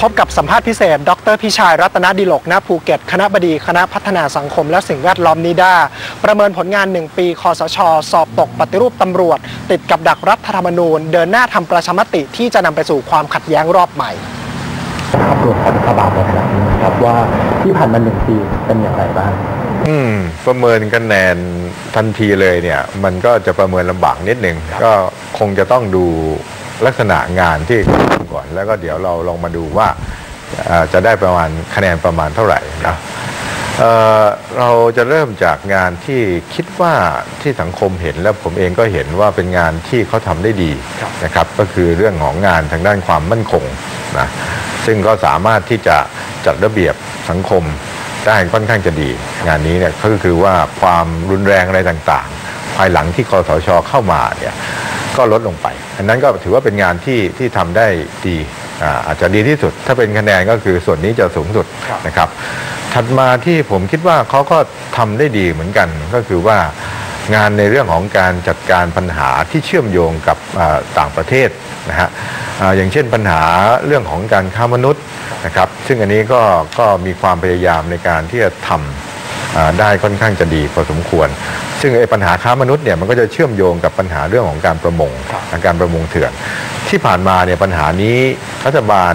พบกับสัมภาษณ์พิเศษ ดรพิชัยรัตนดิลกณภูเก็ต คณะบดีคณะพัฒนาสังคมและสิ่งแวดล้อมนิด้าประเมินผลงาน 1 ปีคอสช สอบตกปฏิรูปตำรวจ ติดกับดักรัฐธรรมนูญ เดินหน้าทำประชามติที่จะนำไปสู่ความขัดแย้งรอบใหม่ภาพรวมของรัฐบาลในขณะนี้นะครับว่าที่ผ่านมาหนึ่งปีเป็นอย่างไรบ้างอืมประเมินคะแนนทันทีเลยเนี่ย มันก็จะประเมินลำบากนิดหนึ่งก็คงจะต้องดู ลักษณะงานที่ทำก่อน แล้วก็เดี๋ยวเราลองมาดูว่าจะได้ประมาณคะแนนประมาณเท่าไหร่นะเเราจะเริ่มจากงานที่คิดว่าที่สังคมเห็นแล้วผมเองก็เห็นว่าเป็นงานที่เขาทำได้ดีนะครับ ก็คือเรื่องของงานทางด้านความมั่นคงนะซึ่งก็สามารถที่จะจัดระเบียบสังคมได้ค่อนข้างจะดี งานนี้เนี่ยก็คือว่าความรุนแรงอะไรต่างๆ ภายหลังที่คอสชเข้ามาเนี่ย ก็ลดลงไป อันนั้นก็ถือว่าเป็นงานที่ที่ทำได้ดีอ่าอาจจะดีที่สุด ถ้าเป็นคะแนนก็คือส่วนนี้จะสูงสุดนะครับ ถัดมาที่ผมคิดว่าเขาก็ทำได้ดีเหมือนกันก็คือว่างานในเรื่องของการจัดการปัญหาที่เชื่อมโยงกับอ่าต่างประเทศนะฮะอ่าอย่างเช่นปัญหาเรื่องของการค้ามนุษย์นะครับ ซึ่งอันนี้ก็ก็มีความพยายามในการที่จะทำอ่า ได้ค่อนข้างจะดีพอสมควร ซึ่งไอ้ปัญหาค้ามนุษย์เนี่ยมันก็จะเชื่อมโยงกับปัญหาเรื่องของการประมงการประมงเถื่อน ที่ผ่านมาเนี่ยปัญหานี้รัฐบาล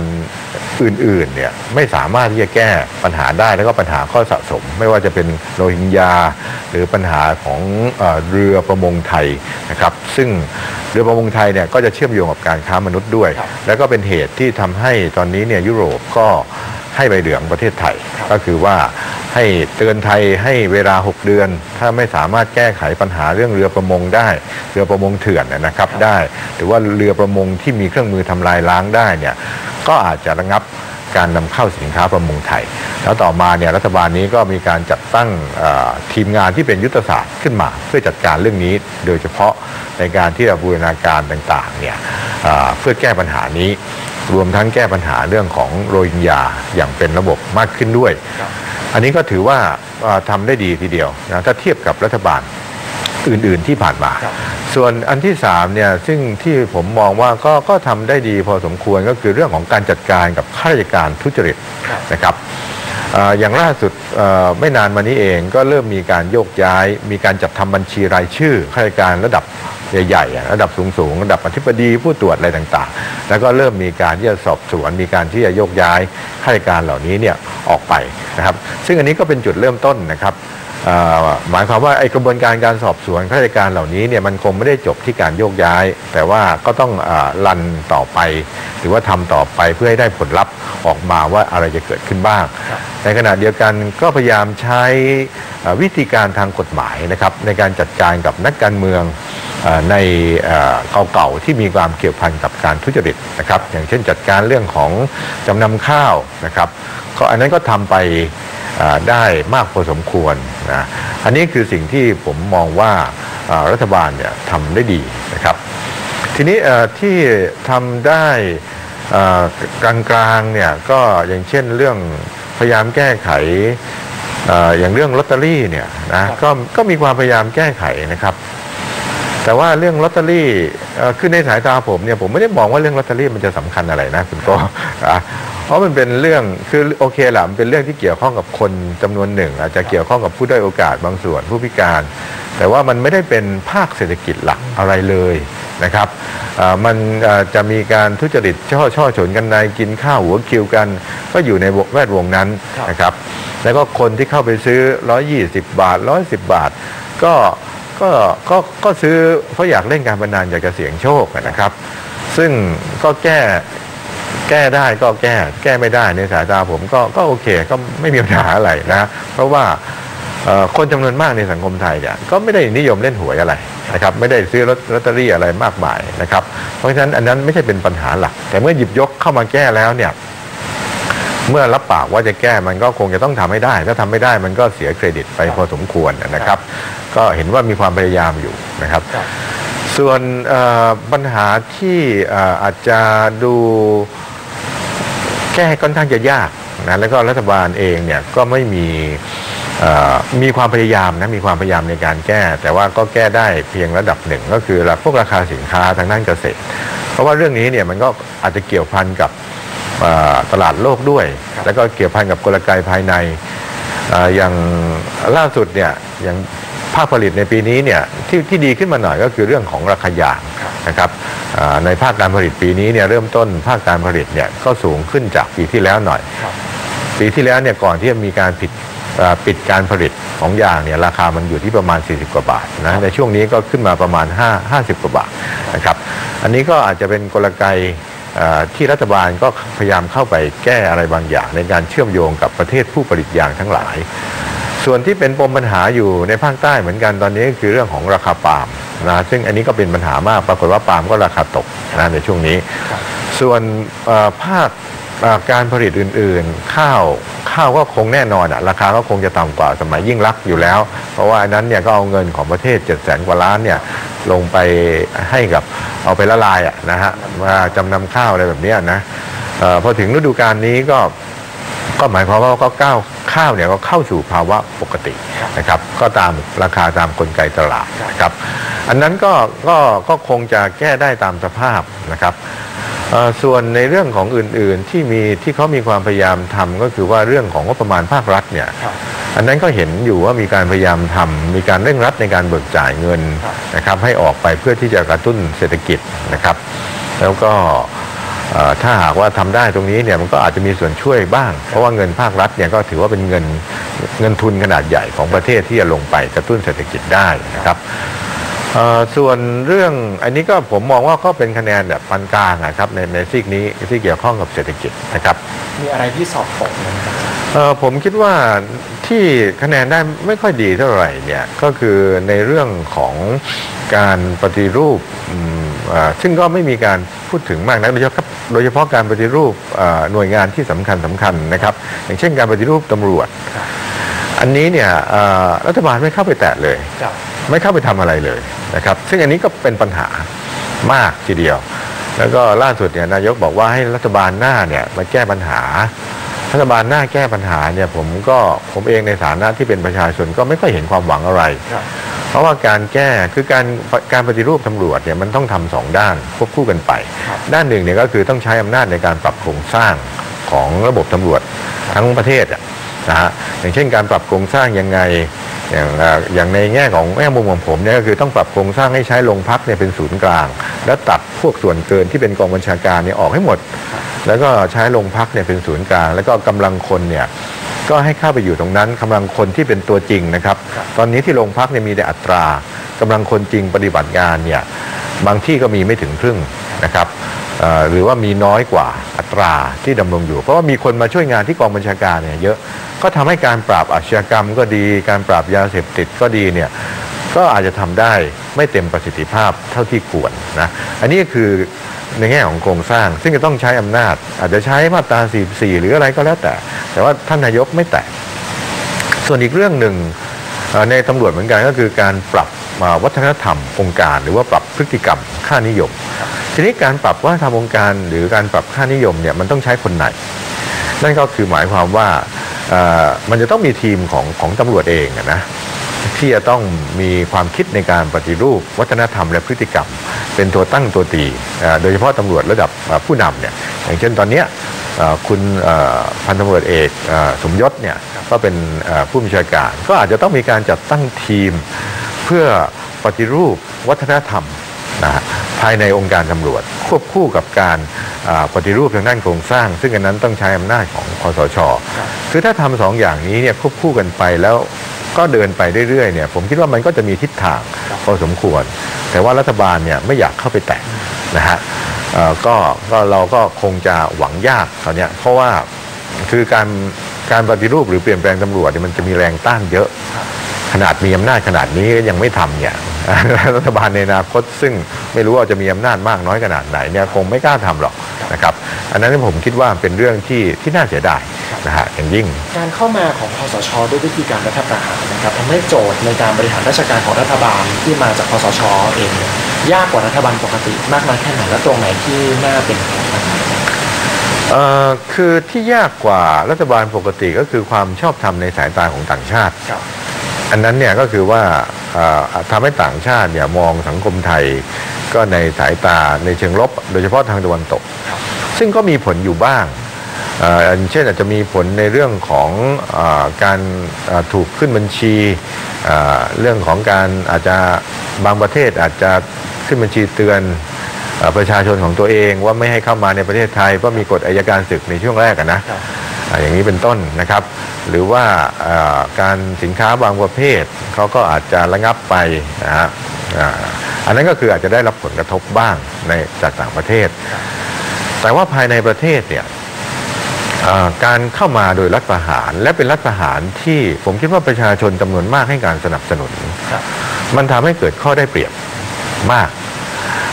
อื่นๆเนี่ยไม่สามารถที่จะแก้ปัญหาได้แล้วก็ปัญหาข้อสะสม ไม่ว่าจะเป็นโรฮิงญา หรือปัญหาของเออเรือประมงไทยนะครับซึ่งเรือประมงไทยเนี่ยก็จะเชื่อมโยงกับการค้ามนุษย์ด้วย แล้วก็เป็นเหตุที่ทำให้ตอนนี้เนี่ยยุโรปก็ให้ใบเหลืองประเทศไทยก็คือว่า ให้เตือนไทยให้เวลา 6 เดือน ถ้าไม่สามารถแก้ไขปัญหาเรื่องเรือประมงได้ เรือประมงเถื่อนนะนะครับได้ หรือว่าเรือประมงที่มีเครื่องมือทำลายล้างได้เนี่ยก็อาจจะระงับการนำเข้าสินค้าประมงไทย แล้วต่อมาเนี่ยรัฐบาลนี้ก็มีการจัดตั้งเอ่อทีมงานที่เป็นยุทธศาสตร์ขึ้นมา เพื่อจัดการเรื่องนี้ โดยเฉพาะในการที่จะบูรณาการต่างๆเนี่ยเอ่อเพื่อแก้ปัญหานี้ รวมทั้งแก้ปัญหาเรื่องของโรฮิงญาอย่างเป็นระบบมากขึ้นด้วย อันนี้ก็ถือว่าเอ่อทำได้ดีทีเดียวนะถ้าเทียบกับรัฐบาลอื่นๆที่ผ่านมา ส่วนอันที่สามเนี่ยซึ่งที่ผมมองว่าก็ก็ทำได้ดีพอสมควรก็คือเรื่องของการจัดการกับข้าราชการทุจริตนะครับเอ่ออย่างล่าสุดเอ่อไม่นานมานี้เองก็เริ่มมีการโยกย้าย มีการจัดทำบัญชีรายชื่อข้าราชการระดับ ใหญ่ๆอะระดับสูงๆระดับอธิบดีผู้ตรวจอะไรต่างๆ แล้วก็เริ่มมีการที่จะสอบสวน มีการที่จะโยกย้ายข้าราชการเหล่านี้เนี่ยออกไปนะครับ ซึ่งอันนี้ก็เป็นจุดเริ่มต้นนะครับหมายความว่าไอ้กระบวนการการสอบสวนข้าราชการเหล่านี้เนี่ยมันคงไม่ได้จบที่การโยกย้าย แต่ว่าก็ต้องรันต่อไป หรือว่าทำต่อไปเพื่อให้ได้ผลลัพธ์ออกมาว่าอะไรจะเกิดขึ้นบ้าง ในขณะเดียวกันก็พยายามใช้วิธีการทางกฎหมายนะครับในการจัดการกับนักการเมือง ในเอ่อเก่าๆที่มีความเกี่ยวพันกับการทุจริตนะครับ อย่างเช่นจัดการเรื่องของจำนำข้าวนะครับก็อันนั้นก็ทำไปอ่าได้มากพอสมควรนะอันนี้คือสิ่งที่ผมมองว่าอ่ารัฐบาลเนี่ยทำได้ดีนะครับ ทีนี้เอ่อที่ทำได้เอ่อกลางๆเนี่ยก็อย่างเช่นเรื่องพยายามแก้ไขเอ่ออย่างเรื่องลอตเตอรี่เนี่ยนะก็ก็มีความพยายามแก้ไขนะครับ แต่ว่าเรื่องลอตเตอรี่เอ่อคือในสายตาผมเนี่ยผมไม่ได้มองว่าเรื่องลอตเตอรี่มันจะสำคัญอะไรนะคุณโก็เพราะมันเป็นเรื่องคือโอเคแหละมันเป็นเรื่องที่เกี่ยวข้องกับคนจำนวนหนึ่ง อาจจะเกี่ยวข้องกับผู้ด้อยโอกาสบางส่วนผู้พิการ แต่ว่ามันไม่ได้เป็นภาคเศรษฐกิจหลักอะไรเลยนะครับเอ่อมันเอ่อจะมีการทุจริตช่อช่อฉนกันในกินข้าวหัวคิวกัน ก็อยู่ในแวดวงนั้นนะครับ แล้วก็คนที่เข้าไปซื้อ 120 บาท 110 บาท ก็ ก็ก็ก็ซื้อเพราะอยากเล่นการพนันอยากจะเสี่ยงโชคนะครับ ซึ่งก็แก้แก้ได้ก็แก้แก้ไม่ได้ในสายตาผมก็ก็โอเคก็ไม่มีปัญหาอะไรนะเพราะว่าคนจำนวนมากในสังคมไทยเนี่ยก็ไม่ได้นิยมเล่นหวยอะไรนะครับไม่ได้ซื้อลอตเตอรี่อะไรมากมายนะครับเพราะฉะนั้นอันนั้นไม่ใช่เป็นปัญหาหลัก แต่เมื่อหยิบยกเข้ามาแก้แล้วเนี่ย เมื่อรับปากว่าจะแก้มันก็คงจะต้องทำให้ได้ ถ้าทำไม่ได้มันก็เสียเครดิตไปพอสมควรนะครับ ก็เห็นว่ามีความพยายามอยู่นะครับ ส่วนเอ่อปัญหาที่เอ่ออาจจะดูแก้ค่อนข้างจะยากนะแล้วก็รัฐบาลเองเนี่ยก็ไม่มีเอ่อมีความพยายามนะมีความพยายามในการแก้ แต่ว่าก็แก้ได้เพียงระดับหนึ่งก็คือพวกราคาสินค้าทางด้านเกษตร เพราะว่าเรื่องนี้เนี่ยมันก็อาจจะเกี่ยวพันกับเอ่อ ตลาดโลกด้วย แล้วก็เกี่ยวพันกับกลไกภายในเอ่ออย่างล่าสุดเนี่ยอย่างภาคผลิตในปีนี้เนี่ยที่ที่ดีขึ้นมาหน่อยก็คือเรื่องของราคายางนะครับเอ่อในภาคการผลิตปีนี้เนี่ยเริ่มต้นภาคการผลิตเนี่ยก็สูงขึ้นจากปีที่แล้วหน่อย ปีที่แล้วเนี่ยก่อนที่จะมีการผิดเอ่อปิดการผลิตของยางเนี่ยราคามันอยู่ที่ประมาณ 40 กว่าบาทนะในช่วงนี้ก็ขึ้นมาประมาณ 5 50 กว่าบาทนะครับอันนี้ก็อาจจะเป็นกลไกเอ่อ ที่รัฐบาลก็พยายามเข้าไปแก้อะไรบางอย่าง ในการเชื่อมโยงกับประเทศผู้ผลิตยางทั้งหลาย ส่วนที่เป็นปมปัญหาอยู่ในภาคใต้เหมือนกันตอนนี้คือเรื่องของราคาปาล์มนะซึ่งอันนี้ก็เป็นปัญหามากปรากฏว่าปาล์มก็ราคาตกนะในช่วงนี้ ส่วนภาคการผลิตอื่นๆ ข้าวข้าวก็คงแน่นอนอะราคาก็คงจะต่ำกว่าสมัยยิ่งรักอยู่แล้ว เพราะว่านั้นเนี่ยก็เอาเงินของประเทศ7 0 0 0 0กว่าล้านเนี่ย ลงไปให้กับเอาไปละลายอะนะฮะมาจำนำข้าวอะไรแบบนี้นะออพอถึงฤดูกาลนี้ก็ก็หมายความว่าก็ก้าวข้าวเนี่ยก็เข้าสู่ภาวะปกตินะครับ ก็ตามราคาตามกลไกตลาดนะครับ อันนั้นก็ก็ก็คงจะแก้ได้ตามสภาพนะครับส่วนในเรื่องของอื่นๆที่มีที่เขามีความพยายามทำก็คือว่าเรื่องของงบประมาณภาครัฐเนี่ย อันนั้นก็เห็นอยู่ว่ามีการพยายามทำมีการเร่งรัดในการเบิกจ่ายเงินนะครับ ให้ออกไปเพื่อที่จะกระตุ้นเศรษฐกิจนะครับ แล้วก็เอ่อถ้าหากว่าทำได้ตรงนี้เนี่ยมันก็อาจจะมีส่วนช่วยบ้าง เพราะว่าเงินภาครัฐเนี่ยก็ถือว่าเป็นเงินเงินทุนขนาดใหญ่ของประเทศที่จะลงไปกระตุ้นเศรษฐกิจได้นะครับเอ่อส่วนเรื่องอันนี้ก็ผมมองว่าก็เป็นคะแนนแบบปานกลางนะครับในในซีกนี้ที่เกี่ยวข้องกับเศรษฐกิจนะครับ มีอะไรที่สอบตกไหมครับเอ่อผมคิดว่า ที่คะแนนได้ไม่ค่อยดีเท่าไหร่เนี่ยก็คือในเรื่องของการปฏิรูปอืมอ่าซึ่งก็ไม่มีการพูดถึงมากนะโดยเฉพาะโดยเฉพาะการปฏิรูปอ่าหน่วยงานที่สำคัญสำคัญนะครับ อย่างเช่นการปฏิรูปตำรวจ อันนี้เนี่ยอ่ารัฐบาลไม่เข้าไปแตะเลยครับไม่เข้าไปทำอะไรเลยนะครับ ซึ่งอันนี้ก็เป็นปัญหามากทีเดียว แล้วก็ล่าสุดเนี่ยนายกบอกว่าให้รัฐบาลหน้าเนี่ยมาแก้ปัญหา รัฐบาลหน้าแก้ปัญหาเนี่ยผมก็ผมเองในฐานะที่เป็นประชาชนก็ไม่ค่อยเห็นความหวังอะไรครับเพราะว่าการแก้คือการการปฏิรูปตำรวจเนี่ยมันต้องทำสองด้านควบคู่กันไปครับด้านหนึ่งเนี่ยก็คือต้องใช้อำนาจในการปรับโครงสร้างของระบบตำรวจทั้งประเทศอะนะฮะอย่างเช่นการปรับโครงสร้างยังไงอย่างเอ่ออย่างในแง่ของแง่มุมของผมเนี่ยก็คือต้องปรับโครงสร้างให้ใช้โรงพักเนี่ยเป็นศูนย์กลาง และตัดพวกส่วนเกินที่เป็นกองบัญชาการเนี่ยออกให้หมด แล้วก็ใช้โรงพักเนี่ยเป็นศูนย์กลาง แล้วก็กำลังคนเนี่ยก็ให้เข้าไปอยู่ตรงนั้นกำลังคนที่เป็นตัวจริงนะครับ ตอนนี้ที่โรงพักเนี่ยมีแต่อัตรากำลังคนจริงปฏิบัติงานเนี่ยบางที่ก็มีไม่ถึงครึ่งนะครับหรือว่ามีน้อยกว่าอัตราที่ดำรงอยู่ เพราะว่ามีคนมาช่วยงานที่กองบัญชาการเนี่ยเยอะก็ทำให้การปราบอาชญากรรมก็ดี การปราบยาเสพติดก็ดีเนี่ยก็อาจจะทำได้ไม่เต็มประสิทธิภาพเท่าที่ควรนะอันนี้คือ ในแง่ของโครงสร้าง ซึ่งจะต้องใช้อำนาจ อาจจะใช้มาตรา 44 หรืออะไรก็แล้วแต่ แต่ว่าท่านนายกไม่แตะส่วนอีกเรื่องหนึ่งในตำรวจเหมือนกันก็คือการปรับวัฒนธรรมองค์การ หรือว่าปรับพฤติกรรมค่านิยม ทีนี้การปรับวัฒนธรรมองค์การหรือการปรับค่านิยมเนี่ยมันต้องใช้คนไหน นั่นก็คือหมายความว่ามันจะต้องมีทีมของของตำรวจเองนะที่จะต้องมีความคิดในการปฏิรูป วัฒนธรรมและพฤติกรรม เป็นตัวตั้งตัวตี โดยเฉพาะตำรวจระดับผู้นำเนี่ยอย่างเช่นตอนนี้คุณพันตำรวจเอกสมยศเนี่ยก็เป็นผู้บัญชาการ ก็อาจจะต้องมีการจัดตั้งทีมเพื่อปฏิรูปวัฒนธรรมนะฮะภายในองค์การตำรวจ ควบคู่กับการปฏิรูปทางด้านโครงสร้าง ซึ่งอันนั้นต้องใช้อำนาจของคอสช คือถ้าทำสองอย่างนี้เนี่ยควบคู่กันไปแล้วก็เดินไปเรื่อยๆเนี่ยผมคิดว่ามันก็จะมีทิศทางพอสมควร แต่ว่ารัฐบาลเนี่ยไม่อยากเข้าไปแตะ นะฮะก็ก็เราก็คงจะหวังยากตอนเนี้เพราะว่าคือการการปฏิรูปหรือเปลี่ยนแปลงตำรวจเนี่ยมันจะมีแรงต้านเยอะ ขนาดมีอำนาจขนาดนี้ยังไม่ทำเนี่ยรัฐบาลในอนาคตซึ่งไม่รู้ว่าจะมีอำนาจมากน้อยขนาดไหนเนี่ยคงไม่กล้าทำหรอกนะครับอันนั้นผมคิดว่าเป็นเรื่องที่ที่น่าเสียดายนะฮะอย่างยิ่ง การเข้ามาของคอสชด้วยวิธีการรัฐประหารนะครับทำให้โจทย์ในการบริหารราชการของรัฐบาลที่มาจากคอสชเองเนี่ยยากกว่ารัฐบาลปกติมากน้อยแค่ไหนและตรงไหนที่น่าเป็นห่วงบ้างครับเอ่อคือที่ยากกว่ารัฐบาลปกติก็คือความชอบธรรมในสายตาของต่างชาติครับ อันนั้นเนี่ยก็คือว่าเอ่อทำให้ต่างชาติเนี่ยมองสังคมไทยก็ในสายตาในเชิงลบ โดยเฉพาะทางตะวันตก ซึ่งก็มีผลอยู่บ้างเอ่ออย่างเช่นอาจจะมีผลในเรื่องของเออการเอ่อถูกขึ้นบัญชีเอ่อเรื่องของการอาจจะบางประเทศอาจจะขึ้นบัญชีเตือนเอ่อประชาชนของตัวเองว่าไม่ให้เข้ามาในประเทศไทยเพราะมีกฎอายการศึกในช่วงแรกอะนะครับอ่าอย่างนี้เป็นต้นนะครับ หรือว่าเอ่อการสินค้าบางประเภทเขาก็อาจจะระงับไปนะฮะอ่าอันนั้นก็คืออาจจะได้รับผลกระทบบ้างในจากต่างประเทศ แต่ว่าภายในประเทศเนี่ยเอ่อการเข้ามาโดยรัฐประหารและเป็นรัฐประหารที่ผมคิดว่าประชาชนจำนวนมากให้การสนับสนุนครับมันทำให้เกิดข้อได้เปรียบมาก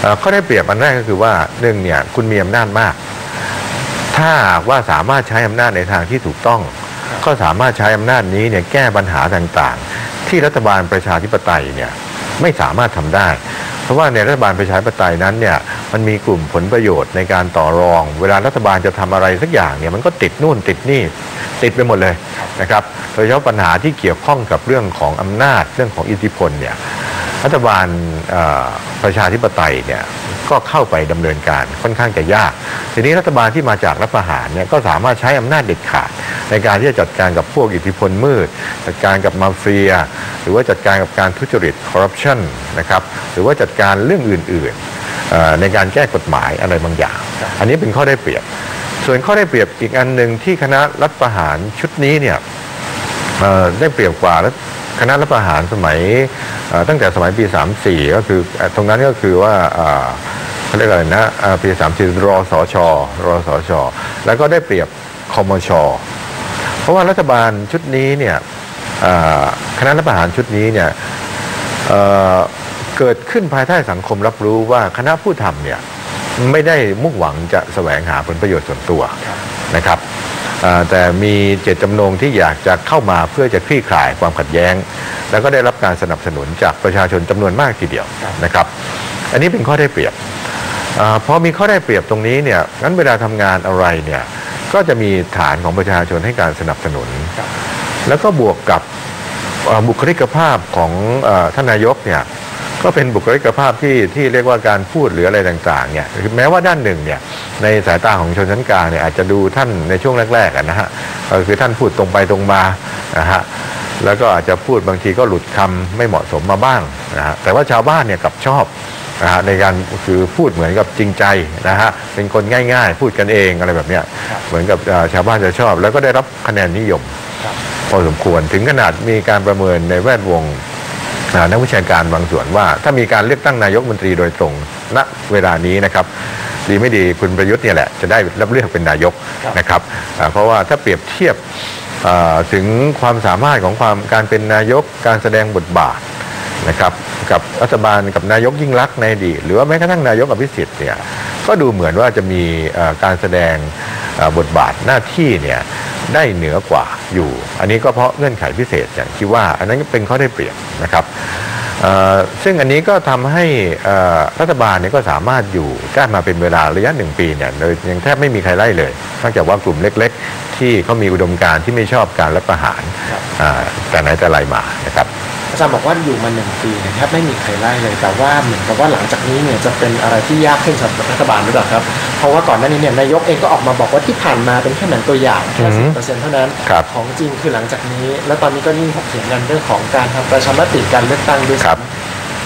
เอ่อข้อได้เปรียบอันแรกก็คือว่าหนึ่งเนี่ยคุณมีอำนาจมาก ถ้าหากว่าสามารถใช้อำนาจในทางที่ถูกต้อง ก็สามารถใช้อำนาจนี้เนี่ยแก้ปัญหาต่างๆ ที่รัฐบาลประชาธิปไตยเนี่ยไม่สามารถทำได้ เพราะว่าในรัฐบาลประชาธิปไตยนั้นเนี่ยมันมีกลุ่มผลประโยชน์ในการต่อรอง เวลารัฐบาลจะทำอะไรสักอย่างเนี่ยมันก็ติดนู่นติดนี่ติดไปหมดเลยนะครับโดยเฉพาะปัญหาที่เกี่ยวข้องกับเรื่องของอำนาจเรื่องของอิทธิพลเนี่ย รัฐบาลประชาธิปไตยเนี่ยก็เข้าไปดำเนินการค่อนข้างจะยาก ทีนี้รัฐบาลที่มาจากรัฐประหารเนี่ยก็สามารถใช้อำนาจเด็ดขาด ในการที่จะจัดการกับพวกอิทธิพลมืด จัดการกับมาเฟีย หรือว่าจัดการกับการทุจริตคอร์รัปชันนะครับหรือว่าจัดการเรื่องอื่นๆในการแก้กฎหมายอะไรบางอย่าง อันนี้เป็นข้อได้เปรียบ ส่วนข้อได้เปรียบอีกอันหนึ่งที่คณะรัฐประหารชุดนี้เนี่ยได้เปรียบกว่ารัฐ คณะรัฐประหารสมัยตั้งแต่สมัยปี 34 ก็คือตรงนั้นก็คือว่าเขาเรียกอะไรนะปี 34 รอสชรอสชแล้วก็ได้เปรียบคอมชเพราะว่ารัฐบาลชุดนี้เนี่ยคณะรัฐประหารชุดนี้เนี่ยเเกิดขึ้นภายใต้สังคมรับรู้ว่าคณะผู้ทำเนี่ยไม่ได้มุ่งหวังจะแสวงหาผลประโยชน์ส่วนตัว แต่มีเจตจำนงที่อยากจะเข้ามาเพื่อจะคลี่คลายความขัดแย้ง แล้วก็ได้รับการสนับสนุนจากประชาชนจำนวนมากทีเดียวนะครับ อันนี้เป็นข้อได้เปรียบอาพอมีข้อได้เปรียบตรงนี้เนี่ยงั้นเวลาทำงานอะไรเนี่ยก็จะมีฐานของประชาชนให้การสนับสนุนครับแล้วก็บวกกับเอ่อบุคลิกภาพของเออท่านนายกเนี่ย ก็เป็นบุคลิกภาพที่ที่เรียกว่าการพูดหรืออะไรต่างๆเนี่ยแม้ว่าด้านหนึ่งเนี่ยในสายตาของชนชั้นกลางเนี่ยอาจจะดูท่านในช่วงแรกๆอะนะฮะก็คือท่านพูดตรงไปตรงมานะฮะแล้วก็อาจจะพูดบางทีก็หลุดคำไม่เหมาะสมมาบ้างนะฮะแต่ว่าชาวบ้านเนี่ยกลับชอบนะฮะในการคือพูดเหมือนกับจริงใจนะฮะเป็นคนง่ายๆ พูดกันเองอะไรแบบเนี้ยเหมือนกับเอ่อชาวบ้านจะชอบ แล้วก็ได้รับคะแนนนิยมครับพอสมควรถึงขนาดมีการประเมินในแวดวงอ่า นักวิชาการบางส่วนว่า ถ้ามีการเลือกตั้งนายกมนตรีโดยตรงณเวลานี้นะครับดีไม่ดีคุณประยุทธ์เนี่ยแหละจะได้รับเลือกเป็นนายกครับนะครับอ่าเพราะว่าถ้าเปรียบเทียบอ่าถึงความสามารถของความการเป็นนายกการแสดงบทบาทนะครับกับรัฐบาลกับนายกยิ่งรักษณ์ในอดีตหรือว่าแม้กระทั่งนายกอภิสิทธิ์เนี่ยก็ดูเหมือนว่าจะมีเอ่อการแสดงเอ่อบทบาทหน้าที่เนี่ย ได้เหนือกว่าอยู่ อันนี้ก็เพราะเงื่อนไขพิเศษอย่างที่ว่า อันนั้นเป็นข้อได้เปรียบนะครับเอ่อซึ่งอันนี้ก็ทำให้เอ่อรัฐบาลเนี่ยก็สามารถอยู่ได้มาเป็นเวลาระยะหนึ่งปีเนี่ยโดยยังแทบไม่มีใครไล่เลยนอกจากว่ากลุ่มเล็ก ๆ ที่เขามีอุดมการณ์ที่ไม่ชอบการรัฐประหารครับอ่าแต่ไหนแต่ไรมานะครับอาจารย์บอกว่าอยู่มาหนึ่งปีเนี่ยแทบไม่มีใครไล่เลย แต่ว่าเหมือนกับว่าหลังจากนี้เนี่ยจะเป็นอะไรที่ยากขึ้นสำหรับรัฐบาลหรือเปล่าครับ เพราะว่าก่อนหน้านี้เนี่ยนายกเองก็ออกมาบอกว่าที่ผ่านมาเป็นแค่เหมือนตัวอย่างแค่อืสิมบเปอร์เซ็นต์เท่านั้นครับของจริงคือหลังจากนี้ แล้วตอนนี้ก็ยิ่งถกเถียงกันเรื่องของการทำประชามติการเลือกตั้งด้วยครับ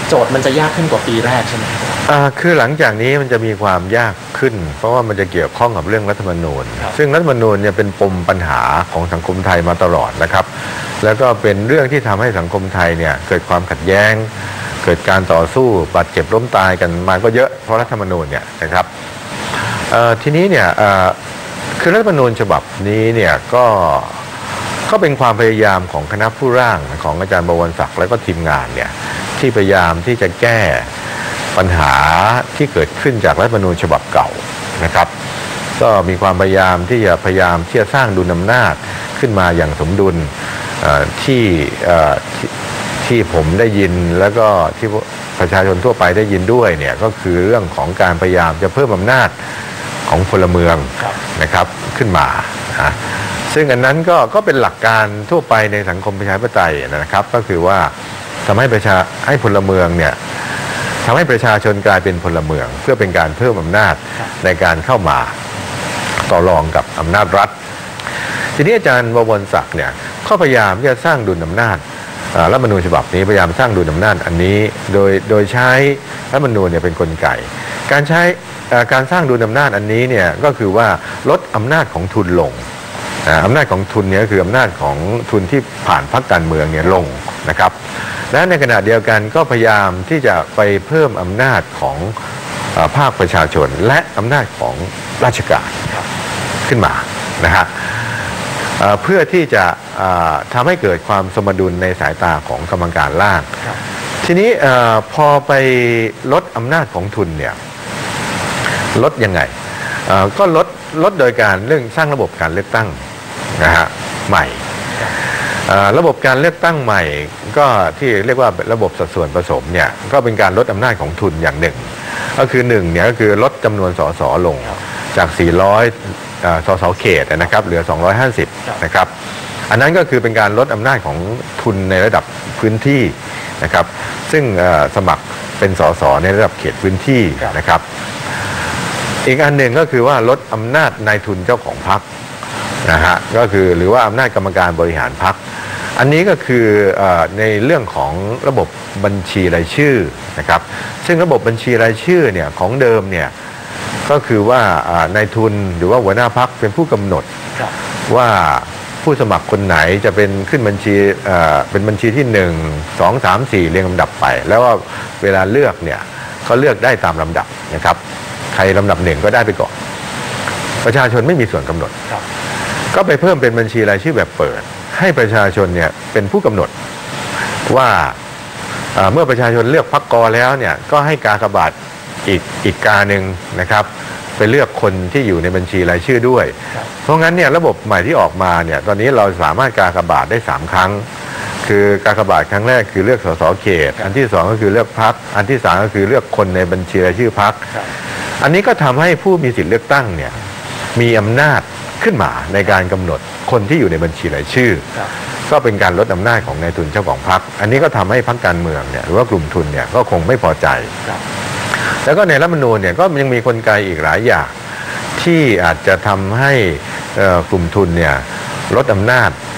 โจทย์มันจะยากขึ้นกว่าปีแรกใช่ไหมครับอ่าคือหลังจากนี้มันจะมีความยากขึ้น เพราะว่ามันจะเกี่ยวข้องกับเรื่องรัฐธรรมนูญครับซึ่งรัฐธรรมนูญเนี่ยเป็นปมปัญหาของสังคมไทยมาตลอดนะครับ แล้วก็เป็นเรื่องที่ทำให้สังคมไทยเนี่ยเกิดความขัดแย้ง เกิดการต่อสู้บาดเจ็บล้มตายกันมาก็เยอะเพราะรัฐธรรมนูญเนี่ยนะครับเอ่อ ทีนี้เนี่ยคือรัฐธรรมนูญฉบับนี้เนี่ยก็ก็เป็นความพยายามของคณะผู้ร่างของอาจารย์บวรศักดิ์และก็ทีมงานเนี่ยที่พยายามที่จะแก้ปัญหาที่เกิดขึ้นจากรัฐธรรมนูญฉบับเก่านะครับ ก็มีความพยายามที่จะพยายามที่จะสร้างดุลอำนาจขึ้นมาอย่างสมดุลที่ที่ผมได้ยินแล้วก็ที่ประชาชนทั่วไปได้ยินด้วยเนี่ยก็คือเรื่องของการพยายามจะเพิ่มอำนาจ ของพลเมืองครับนะครับขึ้นมานะซึ่งอันนั้นก็ก็เป็นหลักการทั่วไปในสังคมประชาธิปไตยนะครับ ก็คือว่าทำให้ประชาให้พลเมืองเนี่ยทำให้ประชาชนกลายเป็นพลเมือง เพื่อเป็นการเพิ่มอำนาจในการเข้ามาต่อรองกับอำนาจรัฐ ทีนี้อาจารย์บวรศักดิ์เนี่ยก็พยายามที่จะสร้างดุลอำนาจอ่ารัฐธรรมนูญฉบับนี้พยายามสร้างดุลอำนาจอันนี้ โดยโดยใช้รัฐธรรมนูญเนี่ยเป็นกลไก การใช้เอ่อ การสร้างดุลอำนาจอันนี้เนี่ยก็คือว่าลดอำนาจของทุนลงอ่าอำนาจของทุนเนี่ยก็คืออำนาจของทุนที่ผ่านพรรคการเมืองเนี่ยลงนะครับ และในขณะเดียวกันก็พยายามที่จะไปเพิ่มอำนาจของเออภาคประชาชน และอำนาจของราชการขึ้นมานะฮะเอ่อเพื่อที่จะเอ่อทำให้เกิดความสมดุลในสายตาของกรรมการล่าง ทีนี้เออพอไปลดอำนาจของทุนเนี่ย ลดยังไงเอ่อก็ลดลดโดยการเรื่องสร้างระบบการเลือกตั้งนะฮะใหม่เอ่อระบบการเลือกตั้งใหม่ ก็ที่เรียกว่าระบบสัดส่วนผสมเนี่ยก็เป็นการลดอำนาจของทุนอย่างหนึ่ง ก็คือหนึ่งเนี่ยก็คือลดจำนวนสสลงจาก 400เอ่อสสเขตนะครับเหลือ 250 นะครับ อันนั้นก็คือเป็นการลดอำนาจของทุนในระดับพื้นที่นะครับ ซึ่งเอ่อสมัครเป็นสสในระดับเขตพื้นที่นะครับ อีกอันหนึ่งก็คือว่าลดอำนาจนายทุนเจ้าของพรรคนะฮะก็คือหรือว่าอำนาจกรรมการบริหารพรรคอันนี้ก็คือเออในเรื่องของระบบบัญชีรายชื่อนะครับซึ่งระบบบัญชีรายชื่อเนี่ยของเดิมเนี่ยก็คือว่าอ่านายทุนหรือว่าหัวหน้าพรรคเป็นผู้กำหนดครับว่าผู้สมัครคนไหนจะเป็นขึ้นบัญชีเอ่อเป็นบัญชีที่หนึ่งสองสามสี่เรียงลำดับไป แล้วว่าเวลาเลือกเนี่ยก็เลือกได้ตามลำดับนะครับ ใครลำดับหนึ่งก็ได้ไปก่อน ประชาชนไม่มีส่วนกำหนดครับก็ไปเพิ่มเป็นบัญชีรายชื่อแบบเปิด ให้ประชาชนเนี่ยเป็นผู้กำหนดว่าเอ่อเมื่อประชาชนเลือกพรรคกอแล้วเนี่ยก็ให้กากบาทอีกอีกกาหนึ่งนะครับไปเลือกคนที่อยู่ในบัญชีรายชื่อด้วยครับเพราะงั้นเนี่ยระบบใหม่ที่ออกมาเนี่ยตอนนี้เราสามารถกากบาทได้ 3 ครั้ง คือกากบาทครั้งแรกคือเลือกสสเขต อันที่สองก็คือเลือกพัก อันที่สามก็คือเลือกคนในบัญชีรายชื่อพักครับ อันนี้ก็ทำให้ผู้มีสิทธิเลือกตั้งเนี่ยมีอำนาจขึ้นมาในการกำหนดคนที่อยู่ในบัญชีรายชื่อครับก็เป็นการลดอำนาจของนายทุนเจ้าของพรรคอันนี้ก็ทำให้พรรคการเมืองเนี่ยหรือว่ากลุ่มทุนเนี่ยก็คงไม่พอใจครับแล้วก็ในรัฐธรรมนูญเนี่ยก็ยังมีกลไกอีกหลายอย่างที่อาจจะทำให้เอ่อกลุ่มทุนเนี่ยลดอำนาจเอ่อ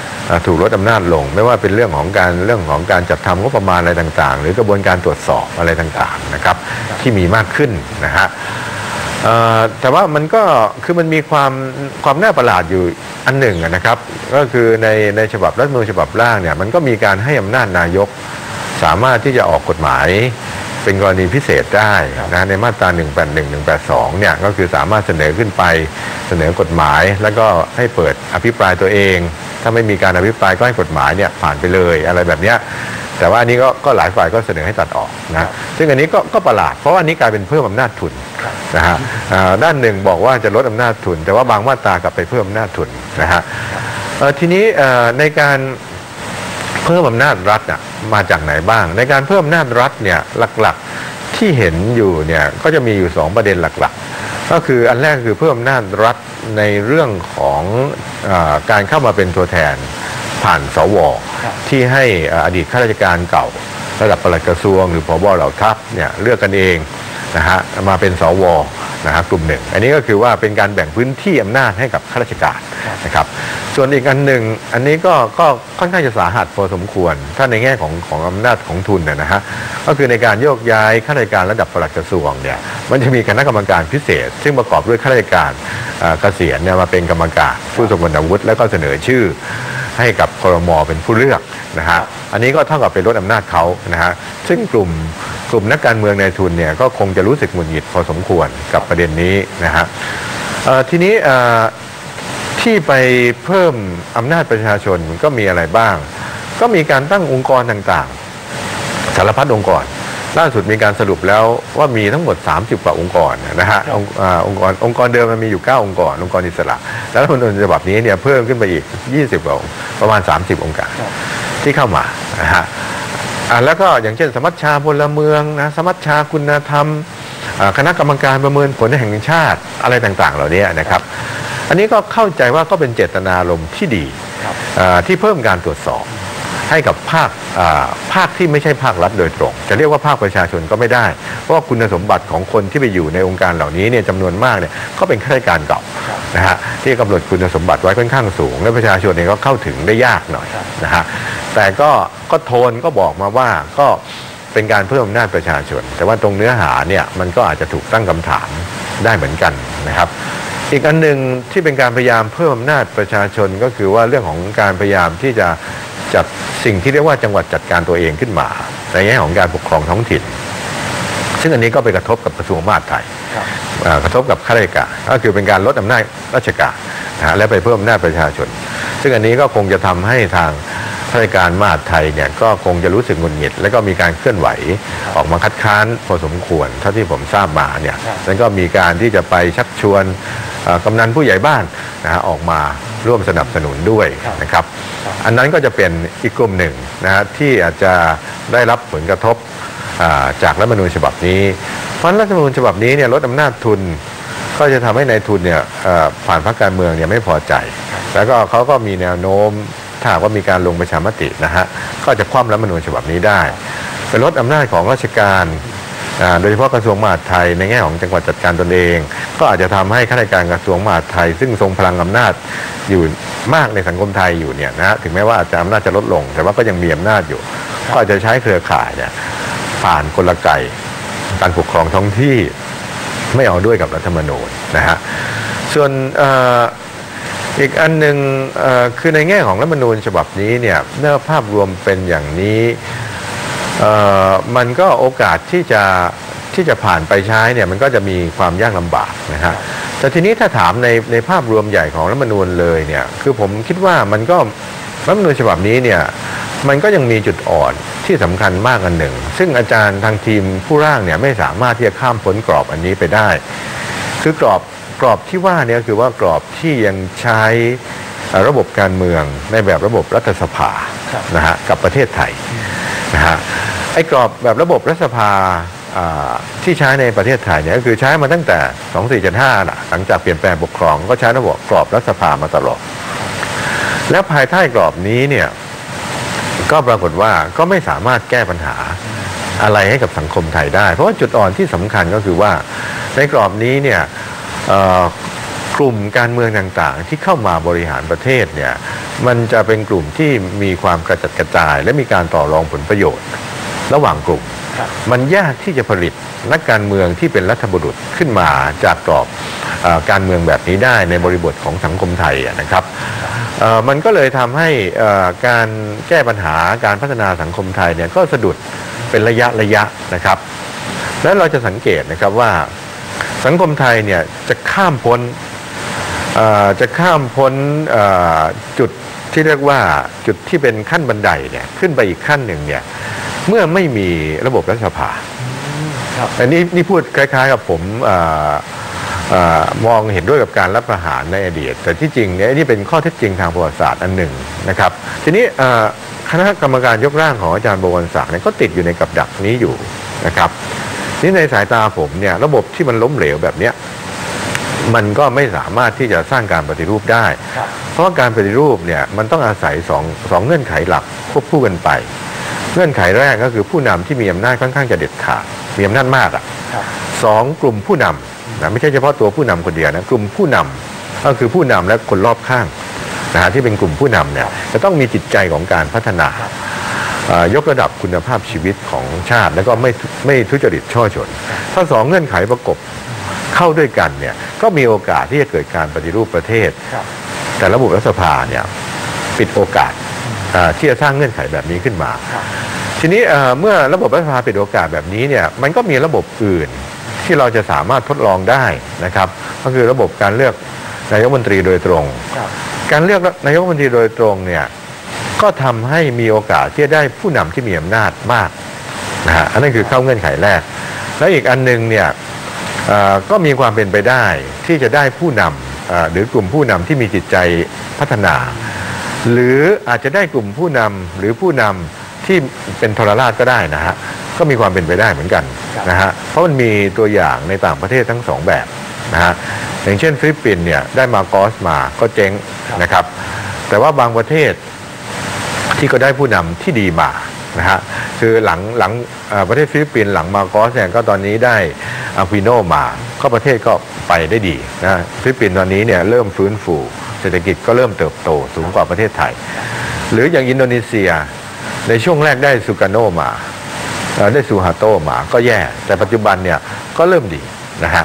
ถูกลดอำนาจลง ไม่ว่าเป็นเรื่องของการเรื่องของการจัดทำงบประมาณอะไรต่างๆ หรือกระบวนการตรวจสอบอะไรต่างๆนะครับที่มีมากขึ้นนะฮะแต่ว่ามันก็คือมันมีความความน่าประหลาดอยู่อันหนึ่งนะครับ ก็คือในในฉบับรัฐมนูญฉบับร่างเนี่ยมันก็มีการให้อำนาจนายก สามารถที่จะออกกฎหมายเป็นกรณีพิเศษได้นะในมาตรา 181 182 เนี่ยก็คือสามารถเสนอขึ้นไปเสนอกฎหมาย แล้วก็ให้เปิดอภิปรายตัวเอง ถ้าไม่มีการอภิปรายก็ให้กฎหมายเนี่ยผ่านไปเลยอะไรแบบเนี้ยแต่ว่าอันนี้ก็ก็หลายฝ่ายก็เสนอให้ตัดออกนะซึ่งอันนี้ก็ก็ประหลาด เพราะว่าอันนี้กลายเป็นเพิ่มอำนาจทุนนะฮะอ่าด้านหนึ่งบอกว่าจะลดอำนาจทุน แต่ว่าบางมาตรากลับไปเพิ่มอำนาจทุนนะฮะเอ่อทีนี้เอ่อในการเพิ่มอำนาจรัฐน่ะมาจากไหนบ้าง ในการเพิ่มอำนาจรัฐเนี่ยหลักๆที่เห็นอยู่เนี่ยก็จะมีอยู่ 2 ประเด็นหลักๆ ก็คืออันแรกคือเพิ่มอำนาจรัฐ ในเรื่องของอาการเข้ามาเป็นตัวแทนผ่านสวครับที่ให้อ่าอดีตข้าราชการเก่า ระดับปลัดกระทรวง หรือพบเหล่าทัพเนี่ยเลือกกันเอง นะฮะมาเป็นสวนะฮะกลุ่มหนึ่ง อันนี้ก็คือว่าเป็นการแบ่งพื้นที่อำนาจให้กับข้าราชการนะครับส่วนอีกอันหนึ่งอันนี้ก็ก็ค่อนข้างจะสาหัสพอสมควร ถ้าในแง่ของของอำนาจของทุนเนะนะฮะก็คือในการโยกย้ายข้าราชการระดับปลัดกระทรวงเนี่ยมันจะมีคณะกรรมการพิเศษ ซึ่งประกอบด้วยข้าราชการเอ่อเกษียณเนี่ยมาเป็นกรรมการผู้ทรงคุณวุฒิแล้วก็เสนอชื่อให้กับครมเป็นผู้เลือกนะฮะ อันนี้ก็เท่ากับเป็นลดอำนาจเขานะฮะซึ่งกลุ่มกลุ่มนักการเมืองในทุนเนี่ยก็คงจะรู้สึกหงุดหงิดพอสมควรกับประเด็นนี้นะฮะเอ่อทีนี้เอ่อที่ไปเพิ่มอำนาจประชาชนก็มีอะไรบ้าง ก็มีการตั้งองค์กรต่างๆ สารพัดองค์กรล่าสุดมีการสรุปแล้วว่ามีทั้งหมด 30 กว่าองค์กรนะฮะองค์อ่าองค์กรองค์กรเดิมมันมีอยู่ 9 องค์กร องค์กรอิสระ แล้วรัฐธรรมนูญฉบับนี้เนี่ยเพิ่มขึ้นไปอีก 20กว่าองค์ประมาณ 30 องค์การครับ ที่เข้ามานะฮะอ่าแล้วก็อย่างเช่น สมัชชาพลเมืองนะสมัชชาคุณธรรมอ่าคณะกรรมการประเมินผลแห่งชาติอะไรต่าง ๆ เหล่านี้นะครับ อันนี้ก็เข้าใจว่าก็เป็นเจตนารมณ์ที่ดีครับอ่าที่เพิ่มการตรวจสอบให้กับภาคอ่าภาคที่ไม่ใช่ภาครัฐโดยตรง จะเรียกว่าภาคประชาชนก็ไม่ได้ เพราะว่าคุณสมบัติของคนที่ไปอยู่ในองค์การเหล่านี้เนี่ยจำนวนมากเนี่ยก็เป็นข้าราชการเก่านะฮะที่กำหนดคุณสมบัติไว้ค่อนข้างสูง และประชาชนเองก็เข้าถึงได้ยากหน่อยนะฮะ แต่ก็ก็โทนก็บอกมาว่าก็เป็นการเพิ่มอำนาจประชาชน แต่ว่าตรงเนื้อหาเนี่ยมันก็อาจจะถูกตั้งคำถามได้เหมือนกันนะครับ อีกอันหนึ่งที่เป็นการพยายามเพิ่มอำนาจประชาชนก็คือว่าเรื่องของการพยายามที่จะจัดสิ่งที่เรียกว่าจังหวัดจัดการตัวเองขึ้นมา ในแง่ของการปกครองท้องถิ่น ซึ่งอันนี้ก็ไปกระทบกับกระทรวงมหาดไทยกระทบกับข้าราชการก็คือเป็นการลดอำนาจราชการและไปเพิ่มอำนาจประชาชน ซึ่งอันนี้ก็คงจะทำให้ทาง ข้าราชการมหาดไทยเนี่ยก็คงจะรู้สึกหงุดหงิด แล้วก็มีการเคลื่อนไหวออกมาคัดค้านพอสมควรเท่าที่ผมทราบมาเนี่ยแล้วก็มีการที่จะไปชักชวนเอ่อกำนันผู้ใหญ่บ้านนะฮะออกมาร่วมสนับสนุนด้วยนะครับ อันนั้นก็จะเป็นอีกกลุ่มหนึ่งนะฮะที่อาจจะได้รับผลกระทบอ่าจากรัฐธรรมนูญฉบับนี้ เพราะรัฐธรรมนูญฉบับนี้เนี่ยลดอำนาจทุน ก็จะทำให้ในายทุนเนี่ยเอ่อผ่านพรรคการเมืองเนี่ยไม่พอใจ แล้วก็เขาก็มีแนวโน้ม ถ้าว่ามีการลงประชามตินะฮะก็จะคว่ำรัฐธรรมนูญฉบับนี้ได้ไปลดอำนาจของราชการโดยเฉพาะกระทรวงมหาดไทยในแง่ของจังหวัดจัดการตนเอง ก็อาจจะทำให้ข้าราชการกระทรวงมหาดไทย ซึ่งทรงพลังอำนาจอยู่มากในสังคมไทยอยู่เนี่ยนะถึงแม้ว่าอาจจะอำนาจจะลดลง แต่ว่าก็ยังมีอำนาจอยู่ ก็อาจจะใช้เครือข่ายเนี่ยผ่านกลไกการปกครองท้องที่ไม่เอาด้วยกับรัฐธรรมนูญนะฮะส่วน อีกอันหนึ่งคือในแง่ของรัฐธรรมนูญฉบับนี้เนี่ยเมื่อภาพรวมเป็นอย่างนี้มันก็โอกาสที่จะที่จะผ่านไปใช้เนี่ยมันก็จะมีความยากลำบากนะฮะแต่ทีนี้ถ้าถามในในภาพรวมใหญ่ของรัฐธรรมนูญเลยเนี่ยคือผมคิดว่ามันก็รัฐธรรมนูญฉบับนี้เนี่ยมันก็ยังมีจุดอ่อนที่สำคัญมากอันหนึ่ง ซึ่งอาจารย์ทางทีมผู้ร่างเนี่ยไม่สามารถที่จะข้ามพ้นกรอบอันนี้ไปได้ คือกรอบ กรอบที่ว่าเนี่ยคือว่ากรอบที่ยังใช้เอ่อระบบการเมืองในแบบระบบรัฐสภานะฮะกับประเทศไทยนะฮะไอ้กรอบแบบระบบรัฐสภาอ่าที่ใช้ในประเทศไทยเนี่ยก็คือใช้มาตั้งแต่ 2475นะหลังจากเปลี่ยนแปลงปกครองก็ใช้ระบบกรอบรัฐสภามาตลอด แล้วภายใต้กรอบนี้เนี่ยก็ปรากฏว่าก็ไม่สามารถแก้ปัญหาอะไรให้กับสังคมไทยได้ เพราะว่าจุดอ่อนที่สำคัญก็คือว่าในกรอบนี้เนี่ยเอ่อ กลุ่มการเมืองต่างๆ ที่เข้ามาบริหารประเทศเนี่ยมันจะเป็นกลุ่มที่มีความกระจัดกระจาย และมีการต่อรองผลประโยชน์ ระหว่างกลุ่ม มันยากที่จะผลิตนักการเมืองที่เป็นรัฐบุรุษขึ้นมาจากกรอบเออการเมืองแบบนี้ได้ในบริบทของสังคมไทยอะนะครับเอ่อมันก็เลยทำให้เอ่อการแก้ปัญหาการพัฒนาสังคมไทยเนี่ยก็สะดุดเป็นระยะระยะนะครับ แล้วเราจะสังเกตนะครับว่า สังคมไทยเนี่ยจะข้ามพ้นเอ่อจะข้ามพ้นเอ่อจุดที่เรียกว่าจุดที่เป็นขั้นบันไดเนี่ยขึ้นไปอีกขั้นหนึ่งเนี่ยเมื่อไม่มีระบบรัฐสภาครับอันนี้นี่พูดคล้ายๆกับผมเออเออมองเห็นด้วยกับการรับประหารในอดีต แต่ที่จริงเนี่ยนี่เป็นข้อเท็จจริงทางประวัติศาสตร์อันหนึ่งนะครับ ทีนี้เอ่อคณะกรรมการยกร่างของอาจารย์บวรศักดิ์เนี่ยก็ติดอยู่ในกับดักนี้อยู่นะครับ นี่ในสายตาผมเนี่ยระบบที่มันล้มเหลวแบบเนี้ยมันก็ไม่สามารถที่จะสร้างการปฏิรูปได้ครับเพราะว่าการปฏิรูปเนี่ยมันต้องอาศัยสองสองเงื่อนไขหลักควบคู่กันไป เงื่อนไขแรกก็คือผู้นำที่มีอำนาจค่อนข้างจะเด็ดขาดมีอำนาจมากอะครับสองกลุ่มผู้นำนะไม่ใช่เฉพาะตัวผู้นำคนเดียวนะกลุ่มผู้นำก็คือผู้นำและคนรอบข้างนะฮะที่เป็นกลุ่มผู้นำเนี่ยจะต้องมีจิตใจของการพัฒนาเอ่อ ยกระดับคุณภาพชีวิตของชาติ แล้วก็ไม่ไม่ทุจริตช่อฉนถ้าสองเงื่อนไขประกบเข้าด้วยกันเนี่ยก็มีโอกาสที่จะเกิดการปฏิรูปประเทศครับแต่ระบบรัฐสภาเนี่ยปิดโอกาสอ่าที่จะสร้างเงื่อนไขแบบนี้ขึ้นมาครับทีนี้เอ่อเมื่อระบบรัฐสภาปิดโอกาสแบบนี้เนี่ยมันก็มีระบบอื่นที่เราจะสามารถทดลองได้นะครับ ก็คือระบบการเลือกนายกรัฐมนตรีโดยตรงครับการเลือกนายกรัฐมนตรีโดยตรงเนี่ย ก็ทำให้มีโอกาสที่จะได้ผู้นำที่มีอำนาจมากนะฮะอันนั้นคือเข้าเงื่อนไขแรก แล้วอีกอันหนึงเนี่ยก็มีความเป็นไปได้ที่จะได้ผู้นำหรือกลุ่มผู้นำที่มีจิตใจพัฒนา หรืออาจจะได้กลุ่มผู้นำหรือผู้นำที่เป็นทรราชก็ได้นะฮะก็มีความเป็นไปได้เหมือนกันนะฮะเพราะมันมีตัวอย่างในต่างประเทศทั้งสองแบบนะฮะอย่างเช่นฟิลิปปินส์เนี่ยได้มากอสมาก็เจ๊งนะครับ แต่ว่าบางประเทศ ที่ก็ได้ผู้นำที่ดีมานะฮะคือหลังหลังประเทศฟิลิปปินส์หลังมาโกอสเนี่ยก็ตอนนี้ได้อาควิโนมา ก็ประเทศก็ไปได้ดีนะฟิลิปปินส์ตอนนี้เนี่ยเริ่มฟื้นฟูเศรษฐกิจก็เริ่มเติบโตสูงกว่าประเทศไทย หรืออย่างอินโดนีเซียในช่วงแรกได้ซูการโนมาได้ซูฮาโตมาก็แย่แต่ปัจจุบันเนี่ยก็เริ่มดีนะฮะ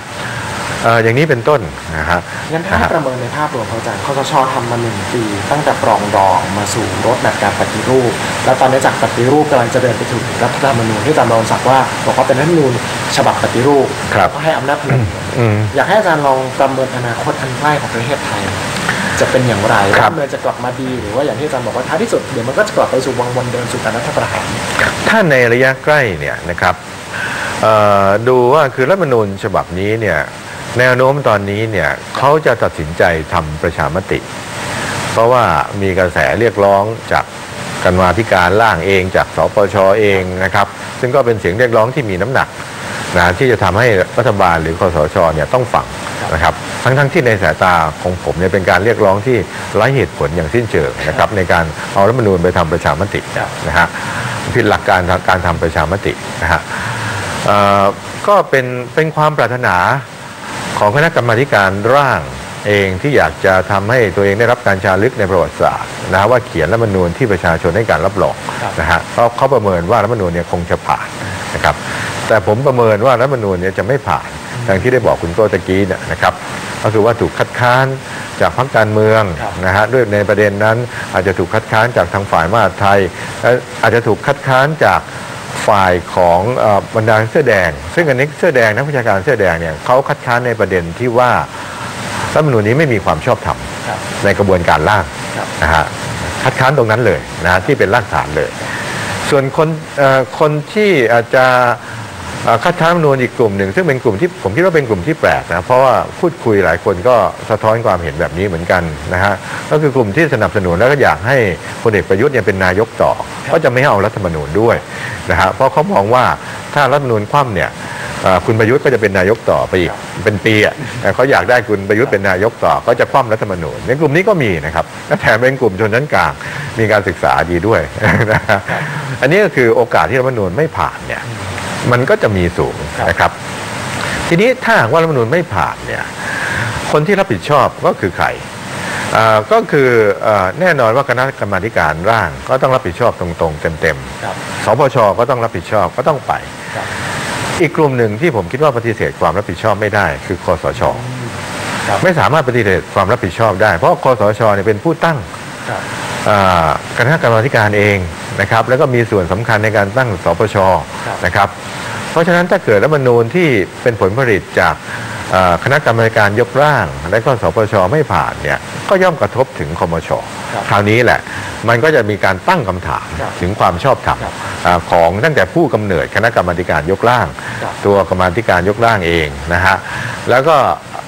อ่ออย่างนี้เป็นต้นนะฮะงั้นถ้าให้ประเมินในภาพรวมครับอาจารย์คอสชทำมาหนึ่งปี ตั้งแต่ปรองดองมาสู่รถแบบการปฏิรูป แล้วตอนนี้จากปฏิรูปกำลังจะเดินไปถึงรัฐธรรมนูญที่อาจารย์รองศักดิ์ว่าบอกว่าเป็นรัฐธรรมนูญฉบับปฏิรูปครับก็ให้อำนาจพลเรือนอืมอยากให้อาจารย์ลองประเมินอนาคตอันใกล้ของประเทศไทยจะเป็นอย่างไรครับรัฐธรรมนูญจะกลับมาดีหรือว่าอย่างที่อาจารย์บอกว่าท้ายที่สุดเดี๋ยวมันก็จะกลับไปสู่วังวนเดิมสู่การรัฐประหารถ้าในระยะใกล้เนี่ยนะครับเอ่อดูว่าคือรัฐธรรมนูญฉบับนี้เนี่ย แนวโน้มตอนนี้เนี่ยเขาจะตัดสินใจทำประชามติ เพราะว่ามีกระแสเรียกร้องจากกันมาธิการร่างเองจากสปชเองนะครับ ซึ่งก็เป็นเสียงเรียกร้องที่มีน้ำหนักนะที่จะทำให้รัฐบาลหรือคอสชเนี่ยต้องฟังนะครับ ทั้งทั้งที่ในสายตาของผมเนี่ยเป็นการเรียกร้องที่ไร้เหตุผลอย่างสิ้นเชิงนะครับ ในการเอารัฐมนูญไปทำประชามตินะฮะผิดหลักการการทำประชามตินะฮะก็เป็นเป็นความปรารถนา ของคณะกรรมาธิการร่างเองที่อยากจะทำให้ตัวเองได้รับการชาลึกในประวัติศาสตร์นะฮะว่าเขียนรัฐธรรมนูญที่ประชาชนให้การรับรองครับนะฮะเพราะเขาประเมินว่ารัฐธรรมนูญเนี่ยคงจะผ่านนะครับแต่ผมประเมินว่ารัฐธรรมนูญเนี่ยจะไม่ผ่านดังที่ได้บอกคุณโก้ตะกี้เนี่ยนะครับก็คือว่าถูกคัดค้านจากพรรคการเมืองครับนะฮะด้วยในประเด็นนั้นอาจจะถูกคัดค้านจากทางฝ่ายมหาดไทยและอาจจะถูกคัดค้านจาก ฝ่ายของเออบรรดาเสื้อแดง ซึ่งอันนี้เสื้อแดงนักวิชาการเสื้อแดงเนี่ยเขาคัดค้านในประเด็นที่ว่ารัฐธรรมนูญนี้ไม่มีความชอบธรรมครับในกระบวนการร่างครับนะฮะคัดค้านตรงนั้นเลยนะฮะที่เป็นรากฐานเลย ส่วนคนเอ่อคนที่อาจจะเอ่อ คัดค้านนูญอีกกลุ่มหนึ่ง ซึ่งเป็นกลุ่มที่ผมคิดว่าเป็นกลุ่มที่แปลกนะเพราะว่าพูดคุยหลายคนก็สะท้อนความเห็นแบบนี้เหมือนกันนะฮะก็คือกลุ่มที่สนับสนุนแล้วก็อยากให้พลเอกประยุทธ์เนี่ยเป็นนายกต่อ ก็จะไม่เอารัฐธรรมนูญด้วยนะฮะเพราะเขามองว่าถ้ารัฐธรรมนูญคว่ำเนี่ยคุณประยุทธ์ก็จะเป็นนายกต่อไปอีกเป็นปีอะแต่เขาอยากได้คุณประยุทธ์เป็นนายกต่อก็จะคว่ำรัฐธรรมนูญในกลุ่มนี้ก็มีนะครับและแถมเป็นกลุ่มชนชั้นกลางมีการศึกษาดีด้วยนะฮะอันนี้ก็คือโอกาสที่รัฐธรรมนูญไม่ผ่านเนี่ย มันก็จะมีสูงนะครับ ทีนี้ถ้าหากว่ารัฐธรรมนูญไม่ผ่านเนี่ยคนที่รับผิดชอบก็คือใครอ่าก็คืออาแน่นอนว่าคณะกรรมาธิการร่างก็ต้องรับผิดชอบตรงๆ เต็มครับๆสปชก็ต้องรับผิดชอบก็ต้องไปครับอีกกลุ่มหนึ่งที่ผมคิดว่าปฏิเสธความรับผิดชอบไม่ได้ คือคอสชครับไม่สามารถปฏิเสธความรับผิดชอบได้ เพราะคอสชเนี่ยเป็นผู้ตั้งครับอ่าคณะกรรมาธิการเอง นะครับแล้วก็มีส่วนสำคัญในการตั้งสปชครับนะครับเพราะฉะนั้นถ้าเกิดรัฐธรรมนูญที่เป็นผลผลิตจากอ่าคณะกรรมาธิการยกร่าง และก็สปชไม่ผ่านเนี่ยก็ย่อมกระทบถึงคมชครับคราวนี้แหละ มันก็จะมีการตั้งคำถามครับถึงความชอบธรรมครับอ่าของตั้งแต่ผู้กำเนิดคณะกรรมาธิการยกร่างครับตัวกรรมาธิการยกร่างเองนะฮะแล้วก็อ่า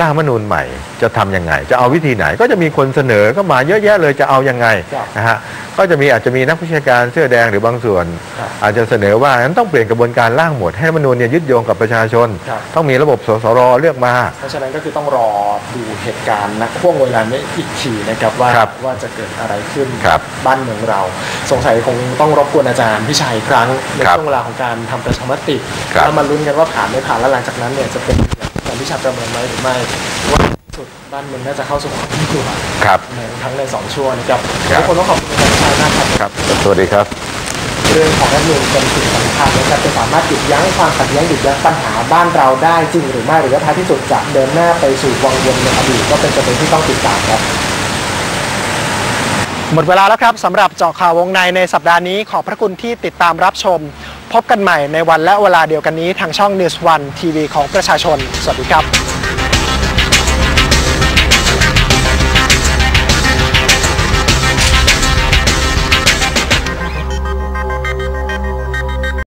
ร่างรัฐธรรมนูญใหม่จะทำยังไง จะเอาวิธีไหนก็จะมีคนเสนอก็มาเยอะแยะเลยจะเอายังไงครับนะฮะก็จะมีอาจจะมีนักวิชาการเสื้อแดงหรือบางส่วนครับอาจจะเสนอว่านั้นต้องเปลี่ยนกระบวนการร่างหมดให้รัฐธรรมนูญเนี่ยยึดโยงกับประชาชนครับต้องมีระบบสสรเลือกมา เพราะฉะนั้นก็คือต้องรอดูเหตุการณ์ณช่วงเวลานี้อีกทีนะครับว่าครับว่าจะเกิดอะไรขึ้นครับบ้านเมืองเรา สงสัยคงต้องรบกวนอาจารย์พิชัยอีกครั้งในครับช่วงเวลาของการทำประชามติครับแล้วมาลุ้นกันว่าผ่านไม่ผ่านแล้วหลังจากนั้นเนี่ยจะเป็นอย่าง ที่อาจารย์พิชัยประเมินไว้หรือไม่ว่าสุดบ้านเมืองน่าจะเข้าสู่ความวุ่นวายครับในทั้งในสองช่วงนะครับครับทุกคนต้องขอบคุณอาจารย์พิชัยมากครับครับสวัสดีครับ เรื่องของรัฐธรรมนูญเป็นสิ่งสำคัญนะครับจะสามารถหยุดยั้งความขัดแย้งหยุดยั้งปัญหาบ้านเราได้จริงหรือไม่หรือว่าท้ายที่สุดจะเดินหน้าไปสู่วังวนในอดีตก็เป็นประเด็นที่ต้องติดตามครับหมดเวลาแล้วครับสำหรับเจาะข่าววงในในสัปดาห์นี้ขอบพระคุณที่ติดตามรับชม พบกันใหม่ในวันและเวลาเดียวกันนี้ทางช่อง News One TV ของประชาชน สวัสดีครับ